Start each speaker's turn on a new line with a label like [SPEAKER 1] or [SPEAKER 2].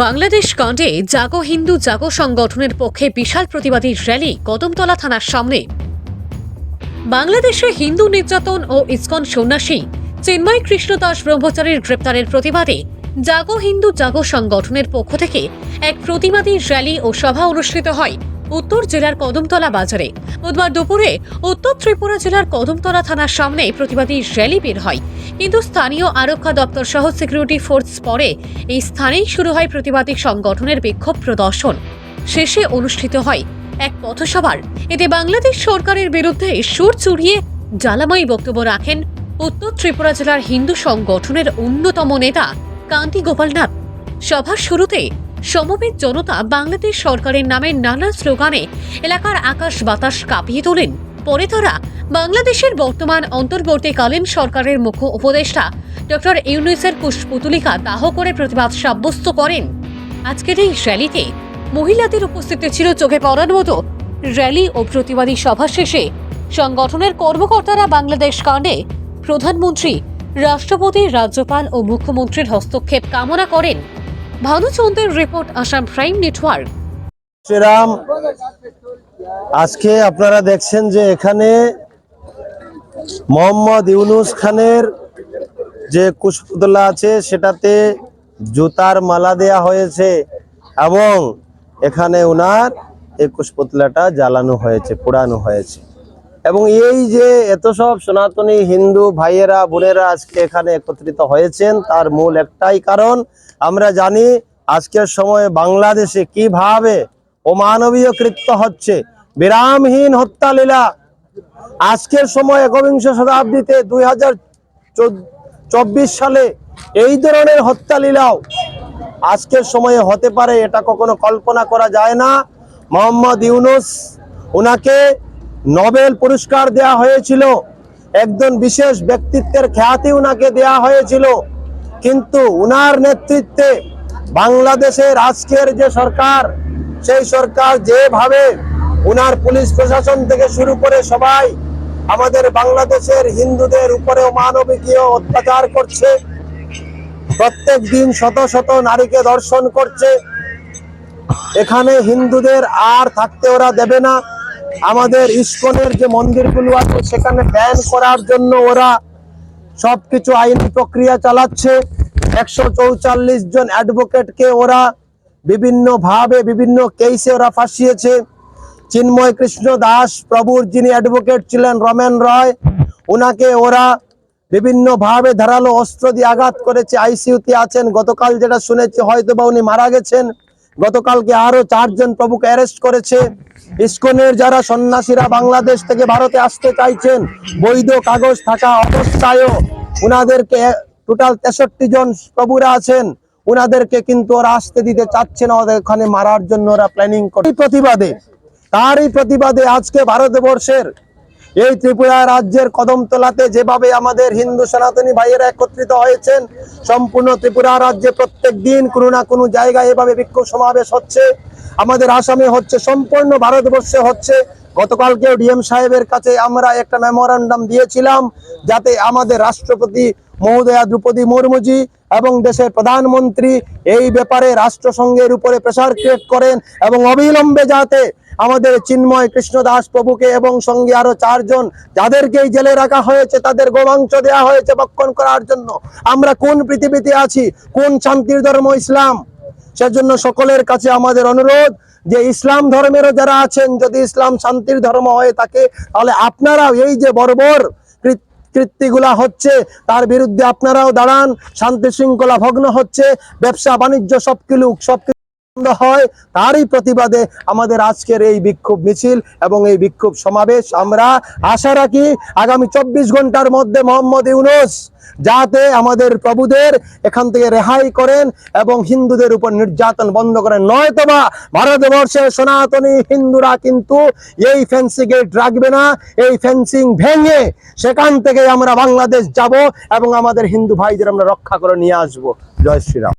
[SPEAKER 1] বাংলাদেশ কাণ্ডে জাগো হিন্দু জাগো সংগঠনের পক্ষে বিশাল প্রতিবাদী র্যালি কদমতলা থানার সামনে। বাংলাদেশে হিন্দু নির্যাতন ও ইস্কন সন্ন্যাসী চিন্ময় কৃষ্ণদাস ব্রহ্মচারীর গ্রেপ্তারের প্রতিবাদে জাগো হিন্দু জাগো সংগঠনের পক্ষ থেকে এক প্রতিবাদী র্যালি ও সভা অনুষ্ঠিত হয়। উত্তর জেলার কদমতলা বাজারে। বুধবার দুপুরে উত্তর ত্রিপুরা জেলার কদমতলা থানার সামনে প্রতিবাদী র্যালি বের হয়। কিন্তু স্থানীয় আরক্ষা দপ্তর সহ সিকিউরিটি ফোর্স পরে এই স্থানেই শুরু হয় প্রতিবাদী সংগঠনের বিক্ষোভ প্রদর্শন। শেষে অনুষ্ঠিত হয় এক পথসভার। এতে বাংলাদেশ সরকারের বিরুদ্ধে সুর চুরিয়ে জ্বালাময়ী বক্তব্য রাখেন উত্তর ত্রিপুরা জেলার হিন্দু সংগঠনের অন্যতম নেতা কান্তি গোপালনাথ। সভার শুরুতে সমবেত জনতা বাংলাদেশ সরকারের নামে নানা স্লোগানে এলাকার আকাশ বাতাস কাঁপিয়ে তোলেন। পরে তারা বাংলাদেশের বর্তমান অন্তর্বর্তীকালীন সরকারের মুখ্য উপদেষ্টা ডক্টর ইউনুসের পুষ্পতুলিকা দাহ করে প্রতিবাদ সাব্যস্ত করেন। আজকের এই র্যালিতে মহিলাদের উপস্থিতি ছিল চোখে পড়ার মতো। র্যালি ও প্রতিবাদী সভা শেষে সংগঠনের কর্মকর্তারা বাংলাদেশ কাণ্ডে প্রধানমন্ত্রী, রাষ্ট্রপতি, রাজ্যপাল ও মুখ্যমন্ত্রীর হস্তক্ষেপ কামনা করেন। ভানুচন্দ্রের report Assam prime network.
[SPEAKER 2] Shriram, আজকে আপনারা দেখছেন যে এখানে মোহাম্মদ ইউনুস খানের যে কুশপুতলা আছে, সেটাতে জুতার মালা দেয়া হয়েছে এবং এখানে ওনার এই কুশপুতলাটা জ্বালানো হয়েছে, পোড়ানো হয়েছে। এবং এই যে এত সব সনাতনী হিন্দু ভাইয়েরা, বোনেরা আজকে এখানে একত্রিত হয়েছেন, তার মূল একটাই কারণ, আমরা জানি আজকের সময়ে বাংলাদেশে কীভাবে অমানবীয় কৃত্য হচ্ছে, বিরামহীন হত্যা লীলা আজকের সময় একবিংশ শতাব্দীতে দুই চব্বিশ সালে এই ধরনের হত্যা লীলাও আজকের সময়ে হতে পারে, এটা কখনো কল্পনা করা যায় না। মোহাম্মদ ইউনুস ওনাকে নোবেল পুরস্কার দেয়া হয়েছিল। একজন বিশেষ ব্যক্তিত্বের খ্যাতি উনাকে দেয়া হয়েছিল। কিন্তু উনার নেতৃত্বে বাংলাদেশের আজকের যে সরকার, সেই সরকার যেভাবে উনার পুলিশ প্রশাসন থেকে শুরু করে সবাই আমাদের বাংলাদেশের হিন্দুদের উপরে মানবিকীয় অত্যাচার করছে, প্রত্যেক দিন শত শত নারীকে দর্শন করছে। এখানে হিন্দুদের আর থাকতে ওরা দেবে না। আমাদের ইস্কনের যে মন্দিরগুলো আছে, সেখানে ব্যান করার জন্য ওরা সবকিছু আইনি প্রক্রিয়া চালাচ্ছে। একশো চৌচল্লিশ জন অ্যাডভোকেটকে ওরা বিভিন্ন ভাবে বিভিন্ন কেসে ওরা ফাঁসিয়েছে। চিন্ময় কৃষ্ণ দাস প্রভুর যিনি অ্যাডভোকেট ছিলেন, রমেন রয় ওনাকে ওরা বিভিন্ন ভাবে ধারালো অস্ত্র দিয়ে আঘাত করেছে। আইসিইউতে আছেন, গতকাল যেটা শুনেছি হয়তো বা উনি মারা গেছেন। গতকালকে আরও চারজন প্রভুকে অ্যারেস্ট করেছে। ইসকনের যারা সন্ন্যাসীরা বাংলাদেশ থেকে ভারতে আসতে চাইছেন, বৈধ কাগজ থাকা অবস্থায়ও উনাদেরকে টোটাল তেষট্টি জন প্রভুরা আছেন। উনাদেরকে কিন্তু ওরা আসতে দিতে চাচ্ছে না, ওদের ওখানে মারার জন্য ওরা প্ল্যানিং করে প্রতিবাদে, তারই প্রতিবাদে আজকে ভারতবর্ষের এই ত্রিপুরা রাজ্যের কদমতলাতে যেভাবে আমাদের হিন্দু সনাতনী ভাইয়েরা একত্রিত হয়েছেন, সম্পূর্ণ ত্রিপুরা রাজ্যে প্রত্যেক দিন কোনো না কোনো জায়গায় এভাবে বিক্ষোভ সমাবেশ হচ্ছে। আমাদের আসামে হচ্ছে, সম্পূর্ণ ভারতবর্ষে হচ্ছে। গতকালকে ডিএম সাহেবের কাছে আমরা একটা মেমোরান্ডাম দিয়েছিলাম, যাতে আমাদের রাষ্ট্রপতি মহোদয়া দ্রৌপদী মুর্মুজি এবং দেশের প্রধানমন্ত্রী এই ব্যাপারে রাষ্ট্রসংঘের উপরে প্রেসার ক্রিয়েট করেন এবং অবিলম্বে যাতে আমাদের চিন্ময় কৃষ্ণ দাস প্রভুকে এবং সঙ্গে আরও চারজন যাদেরকে এই জেলে রাখা হয়েছে, তাদের গোমাংস দেওয়া হয়েছে বক্ষণ করার জন্য। আমরা কোন পৃথিবীতে আছি? কোন শান্তির ধর্ম ইসলাম? সেজন্য সকলের কাছে আমাদের অনুরোধ যে ইসলাম ধর্মেরও যারা আছেন, যদি ইসলাম শান্তির ধর্ম হয়ে থাকে, তাহলে আপনারাও এই যে বর্বর কৃত- কৃত্যিগুলা হচ্ছে, তার বিরুদ্ধে আপনারাও দাঁড়ান শান্তি শৃঙ্খলা ভগ্ন হচ্ছে, ব্যবসা, বাণিজ্য সবকিছু সব বন্ধ হয়, তারই প্রতিবাদে আমাদের আজকের এই বিক্ষোভ মিছিল এবং এই বিক্ষোভ সমাবেশ। আমরা আশা রাখি আগামী চব্বিশ ঘণ্টার মধ্যে মোহাম্মদ ইউনুস যাতে আমাদের প্রভুদের এখান থেকে রেহাই করেন এবং হিন্দুদের উপর নির্যাতন বন্ধ করেন। নয়তোবা ভারতবর্ষের সনাতনী হিন্দুরা কিন্তু এই ফেন্সিং গেট রাখবে না, এই ফেন্সিং ভেঙে সেখান থেকে আমরা বাংলাদেশ যাব এবং আমাদের হিন্দু ভাইদের আমরা রক্ষা করে নিয়ে আসব। জয় শ্রীরাম।